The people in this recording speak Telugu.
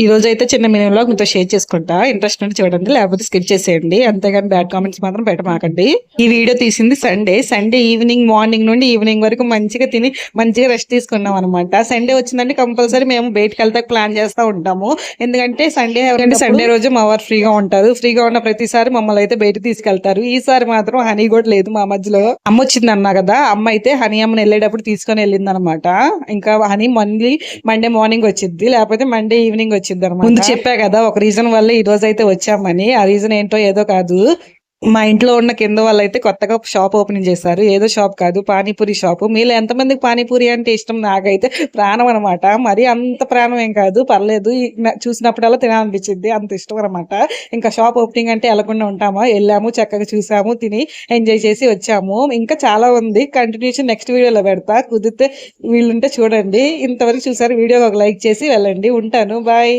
ఈ రోజు అయితే చిన్న మినిమం మీతో షేర్ చేసుకుంటా. ఇంట్రెస్ట్ ఉంటే చూడండి లేకపోతే స్కిప్ చేసేయండి. అంతేగాని బ్యాడ్ కామెంట్స్ మాత్రం పెట్టమాకండి ఈ వీడియో తీసింది సండే సండే ఈవినింగ్ మార్నింగ్ నుండి ఈవినింగ్ వరకు మంచిగా తిని మంచిగా రెస్ట్ తీసుకున్నాం అనమాట సండే వచ్చిందంటే కంపల్సరీ మేము బయటకు వెళ్తే ప్లాన్ చేస్తూ ఉంటాము. ఎందుకంటే సండే ఎవరంటే సండే రోజు మా వారు ఫ్రీగా ఉంటారు. ఫ్రీగా ఉన్న ప్రతిసారి మమ్మల్ని అయితే బయట తీసుకెళ్తారు. ఈసారి మాత్రం హనీ కూడా లేదు మా మధ్యలో. అమ్మ వచ్చింది అన్నా కదా అమ్మ అయితే హనీ అమ్మని వెళ్ళేటప్పుడు తీసుకొని వెళ్ళింది అనమాట ఇంకా హనీ మళ్ళీ మండే మార్నింగ్ వచ్చింది లేకపోతే మండే ఈవినింగ్ వచ్చింది అనమాట ముందు చెప్పా కదా ఒక రీజన్ వల్ల ఈ రోజు అయితే వచ్చామని. ఆ రీజన్ ఏంటో ఏదో కాదు. మా ఇంట్లో ఉన్న కింద వాళ్ళు అయితే కొత్తగా షాప్ ఓపెనింగ్ చేశారు. ఏదో షాప్ కాదు పానీపూరి షాపు. మీలో ఎంతమందికి పానీపూరి అంటే ఇష్టం? నాకైతే ప్రాణం అనమాట మరి అంత ప్రాణం ఏం కాదు. పర్లేదు. చూసినప్పుడల్లా తినాలనిపించింది అంత ఇష్టం అనమాట ఇంకా షాప్ ఓపెనింగ్ అంటే వెళ్ళకుండా ఉంటామా? వెళ్ళాము చక్కగా చూసాము తిని ఎంజాయ్ చేసి వచ్చాము. ఇంకా చాలా ఉంది. కంటిన్యూషన్ నెక్స్ట్ వీడియోలో పెడతా. కుదిరితే వీళ్ళుంటే చూడండి. ఇంతవరకు చూసారు. వీడియో ఒక లైక్ చేసి వెళ్ళండి. ఉంటాను. బాయ్.